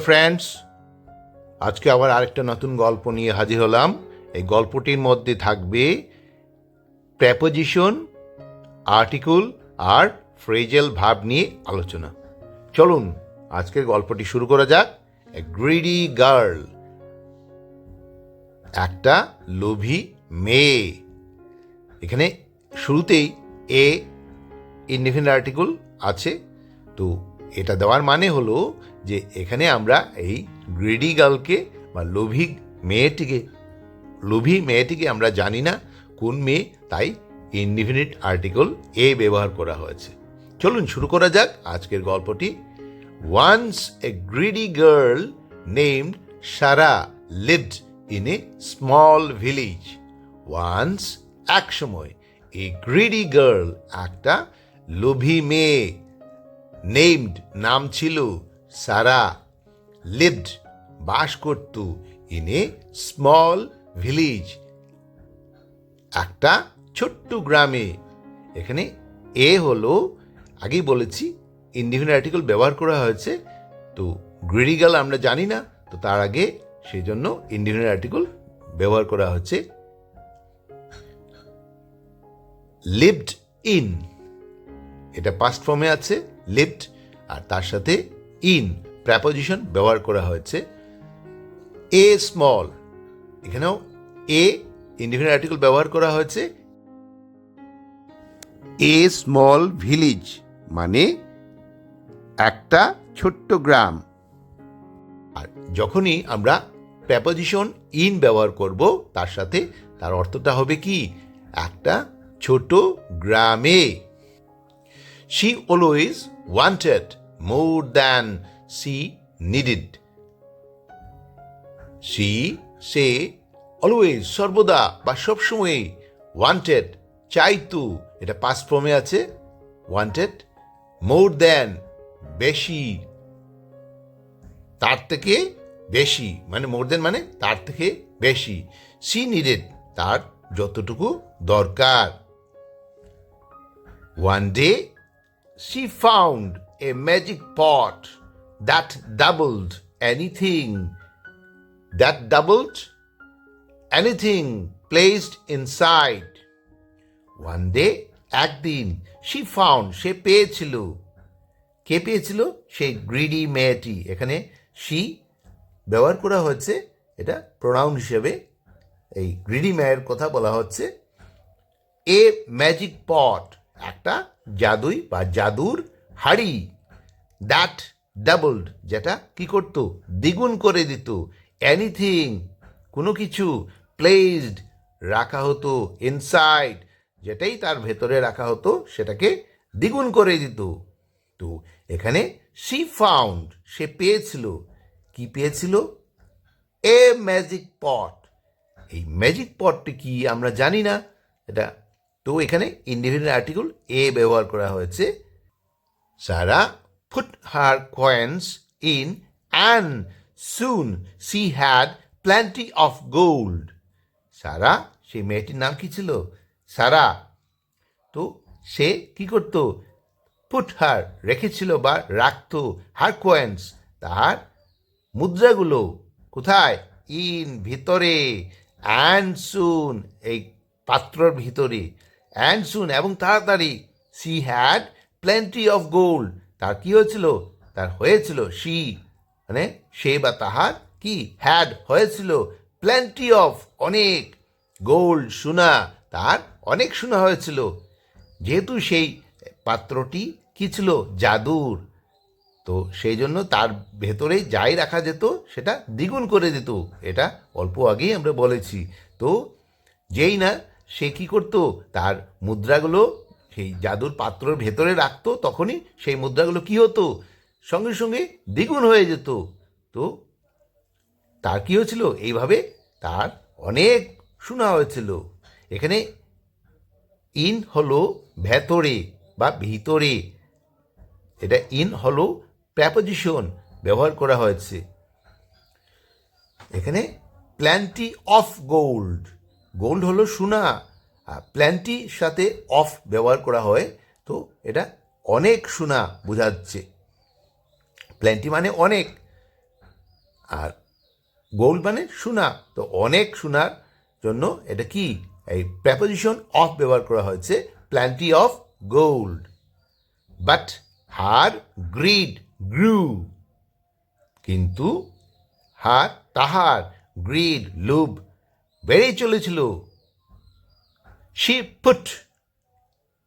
Friends আজকে আবার আরেকটা নতুন গল্প নিয়ে হাজির হলাম। এই গল্পটির মধ্যে থাকবে প্রেপোজিশন আর্টিকেল আর ফ্রেজেল ভাব নিয়ে আলোচনা। চলুন, আজকের গল্পটি শুরু করা যাক। এ গ্রিডি গার্ল একটা লোভী মেয়ে। এখানে শুরুতেই এ ইনডিফিনিট আর্টিকেল আছে। তো এটা দেওয়ার মানে হলো যে এখানে আমরা এই গ্রিডি গার্লকে বা লোভী মেয়েটিকে লোভী মেয়েটিকে আমরা জানি না কোন মেয়ে, তাই ইনডিফিনিট আর্টিকেল এ ব্যবহার করা হয়েছে। চলুন শুরু করা যাক আজকের গল্পটি। Once a greedy girl named Sarah lived in a small village once এক সময় এ গ্রিডি গার্ল একটা লোভী মেয়ে নেমড নাম ছিল সারা। লিভড বাস করত ইন এ স্মল ভিলেজ একটা ছোট্ট গ্রামে। এখানে এ হলো, আগেই বলেছি ইন্ডিফিনিট আর্টিকেল ব্যবহার করা হয়েছে। তো গ্রিডিগাল আমরা জানি না, তো তার আগে সেই জন্য ইন্ডিফিনিট আর্টিকেল ব্যবহার করা হচ্ছে। লিভড ইন এটা পাস্ট ফর্মে আছে লিভড আর তার সাথে ইন প্র্যাপোজিশন ব্যবহার করা হয়েছে। এ স্মল এখানেও এ ইন্ডিফিনিট আর্টিকেল ব্যবহার করা হয়েছে। এ স্মল ভিলেজ মানে একটা ছোট্ট গ্রাম। আর যখনই আমরা প্র্যাপোজিশন ইন ব্যবহার করব, তার সাথে তার অর্থটা হবে কি? একটা ছোট গ্রামে। She always wanted more than she needed she সে অলওয়েজ সর্বদা বা সবসময় ওয়ান্টেড চাইতু, এটা পাস্ট ফর্মে আছে ওয়ান্টেড মোর দ্যান বেশি। তার থেকে বেশি মানে মোর দেন মানে তার থেকে বেশি। সি নিডেড তার যতটুকু দরকার। One day she found a magic pot that doubled anything that doubled anything placed inside one day একদিন she found সে পেয়েছিল কে পেয়েছিল সেই গ্রিডি মেয়েটি এখানে she ব্যবহার করা হচ্ছে এটা প্রোনাউন হিসেবে এই গ্রিডি মেয়ের কথা বলা হচ্ছে এ ম্যাজিক পট একটা জাদুই বা জাদুর হাড়ি। দ্যাট ডাবলড যেটা কি করত? দ্বিগুণ করে দিত। এনিথিং কোনো কিছু প্লেসড রাখা হতো ইনসাইড যেটাই তার ভেতরে রাখা হতো, সেটাকে দ্বিগুণ করে দিত। তো এখানে সি ফাউন্ড সে পেয়েছিল। কি পেয়েছিল? এ ম্যাজিক পট এই ম্যাজিক পটটি কি আমরা জানি না। এটা তো এখানে ইন্ডিভিজুয়াল আর্টিকেল এ ব্যবহার করা হয়েছে। Sarah put her coins in and soon she had plenty of gold Sarah, সেই মেয়েটির নাম কি ছিল? সারা। তো সে কি করত? পুট হার রেখেছিল বা রাখতো হার কয়েন্স তার মুদ্রাগুলো কোথায়? ইন ভিতরে। অ্যান্ড সুন এই পাত্রর ভিতরে। অ্যান্ড সুন এবং তাড়াতাড়ি she had plenty of gold তার কি হয়েছিল? তার হয়েছিল সি মানে সে বা তাহার কি? হ্যাড হয়েছিল প্ল্যান্টি অফ অনেক গোল্ড সোনা। তার অনেক সোনা হয়েছিল। যেহেতু সেই পাত্রটি কি ছিল? জাদুর। তো সেই জন্য তার ভেতরে যাই রাখা যেত, সেটা দ্বিগুণ করে দিত। এটা অল্প আগেই আমরা বলেছি। তো যেই না সে কি করত? তার মুদ্রাগুলো সেই জাদুর পাত্রর ভেতরে রাখতো, তখনই সেই মুদ্রাগুলো কি হতো? সঙ্গে সঙ্গে দ্বিগুণ হয়ে যেত। তো তার কি হয়েছিল? এইভাবে তার অনেক শোনা হয়েছিল। এখানে ইন হলো ভেতরে বা ভিতরে। এটা ইন হলো প্র্যাপোজিশন ব্যবহার করা হয়েছে। এখানে প্ল্যান্টি অফ গোল্ড। গোল্ড হলো সোনা, আর প্ল্যান্টির সাথে অফ ব্যবহার করা হয়, তো এটা অনেক সোনা বোঝাচ্ছে। প্ল্যান্টি মানে অনেক, আর গোল্ড মানে সোনা, তো অনেক সোনার জন্য এটা কি? এই প্রেপোজিশন অফ ব্যবহার করা হয়েছে plenty of gold but her greed grew কিন্তু হার তাহার গ্রিড লুব বেড়েই চলেছিল। সে put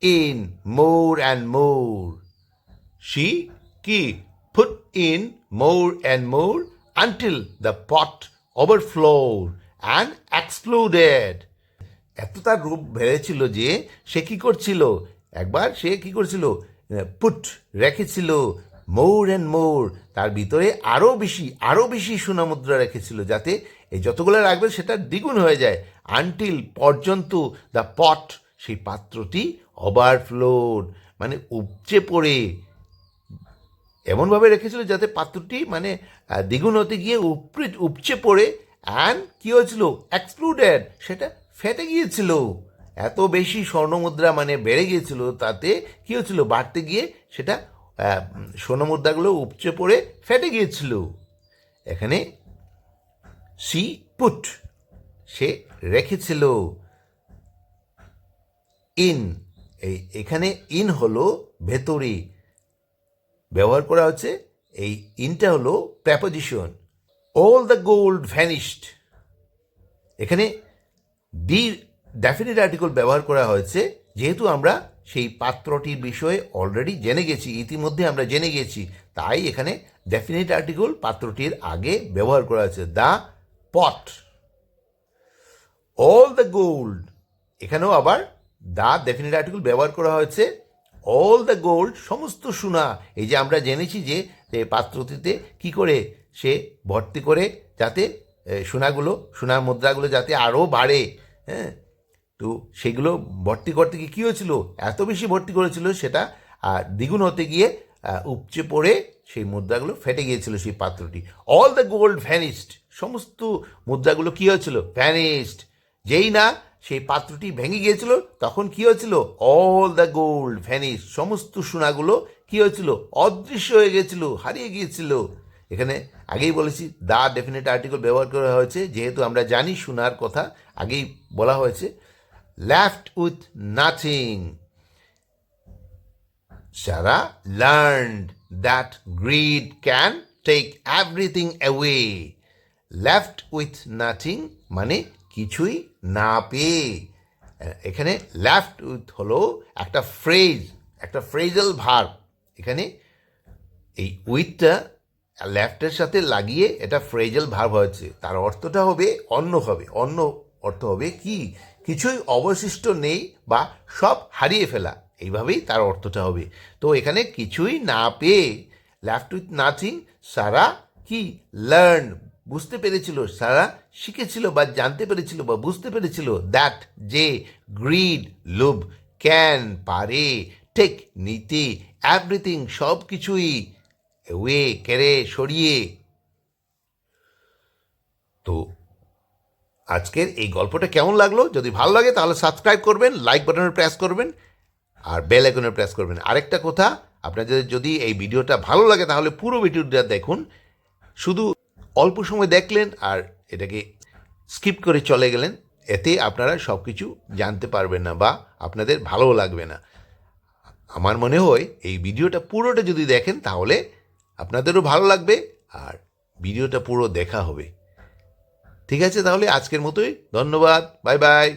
in more and more She, কি? Put in more and more until the pot overflowed and exploded. এত তার রূপ বেড়েছিল যে সে কি করছিল? একবার সে কি করছিল? পুট রেখেছিল। মৌর অ্যান্ড মৌর তার ভিতরে আরও বেশি আরও বেশি সোনা মুদ্রা রেখেছিল যাতে এই যতগুলো রাখবে সেটা দ্বিগুণ হয়ে যায়। আনটিল পর্যন্ত দ্য পট সেই পাত্রটি ওভারফ্লোড মানে উপচে পড়ে। এমনভাবে রেখেছিল যাতে পাত্রটি মানে দ্বিগুণ হতে গিয়ে উপরে, উপচে পড়ে। অ্যান্ড কী হয়েছিল? এক্সপ্লুডেড সেটা ফেটে গিয়েছিল। এত বেশি স্বর্ণমুদ্রা মানে বেড়ে গিয়েছিল, তাতে কী হয়েছিল? বাড়তে গিয়ে সেটা আহ, স্বর্ণমুদ্রাগুলো উপচে পড়ে ফেটে গিয়েছিল। এখানে সি পুট সে রেখেছিল। ইন এই এখানে ইন হলো ভেতরে। ব্যবহার করা হচ্ছে এই ইনটা হলো preposition all the gold vanished. এখানে ডি ডেফিনিট আর্টিকল ব্যবহার করা হয়েছে যেহেতু আমরা সেই পাত্রটির বিষয়ে অলরেডি জেনে গেছি, ইতিমধ্যে আমরা জেনে গেছি। তাই এখানে ডেফিনেট আর্টিকেল পাত্রটির আগে ব্যবহার করা হয়েছে the pot all the gold এখানেও আবার দা ডেফিনিট আর্টিকেল ব্যবহার করা হয়েছে। অল দ্য গোল্ড সমস্ত সোনা। এই যে আমরা জেনেছি যে পাত্রটিতে কি করে সে ভর্তি করে, যাতে সোনাগুলো, সোনার মুদ্রাগুলো যাতে আরও বাড়ে হ্যাঁ? তো সেগুলো ভর্তি করতে গিয়ে কী হয়েছিল? এত বেশি ভর্তি করেছিল সেটা দ্বিগুণ হতে গিয়ে উপচে পড়ে সেই মুদ্রাগুলো ফেটে গিয়েছিল সেই পাত্রটি। অল দ্য গোল্ড ভ্যানিস্ট সমস্ত মুদ্রাগুলো কী হয়েছিল? ভ্যানিস্ট যেই না সেই পাত্রটি ভেঙে গিয়েছিল, তখন কি হয়েছিল? অল দ্য গোল্ড ভ্যানিস সমস্ত সোনাগুলো কি হয়েছিল? অদৃশ্য হয়ে গিয়েছিল, হারিয়ে গিয়েছিল। এখানে আগেই বলেছি দা ডেফিনেট আর্টিকেল ব্যবহার করা হয়েছে। যেহেতু আমরা জানি সোনার কথা, আগেই বলা হয়েছে। Left with nothing Sarah learned that greed can take everything away. Left with nothing মানে কিছুই না পেয়ে। এখানে লেফট উইথ হলো একটা ফ্রেজ একটা ফ্রেজাল ভার্ব এখানে এই উইথটা লেফটের সাথে লাগিয়ে এটা ফ্রেজাল ভার্ব হয়েছে। তার অর্থটা হবে অন্য হবে, অন্য অর্থ হবে কি? কিছুই অবশিষ্ট নেই বা সব হারিয়ে ফেলা। এইভাবেই তার অর্থটা হবে। তো এখানে কিছুই না পেয়ে লেফট উইথ নাথিং সারা কি? লার্ন বুঝতে পেরেছিল, সারা শিখেছিল বা জানতে পেরেছিল বা বুঝতে পেরেছিল দ্যাট যে গ্রিড লোভ ক্যান পারে টেক নিতে এভরিথিং সব কিছুই ওয়ে কেড়ে, সরিয়ে। তো আজকের এই গল্পটা কেমন লাগল? যদি ভালো লাগে, তাহলে সাবস্ক্রাইব করবেন লাইক বাটনে প্রেস করবেন, আর বেল আইকনে প্রেস করবেন। আরেকটা কথা, আপনাদের যদি এই ভিডিওটা ভালো লাগে, তাহলে পুরো ভিডিওটা দেখুন। শুধু অল্প সময় দেখলেন আর এটাকে স্কিপ করে চলে গেলেন, এতে আপনারা সব কিছু জানতে পারবেন না বা আপনাদের ভালোও লাগবে না। আমার মনে হয় এই ভিডিওটা পুরোটা যদি দেখেন, তাহলে আপনাদেরও ভালো লাগবে আর ভিডিওটা পুরো দেখা হবে। ঠিক আছে তাহলে আজকের মতোই ধন্যবাদ বাই বাই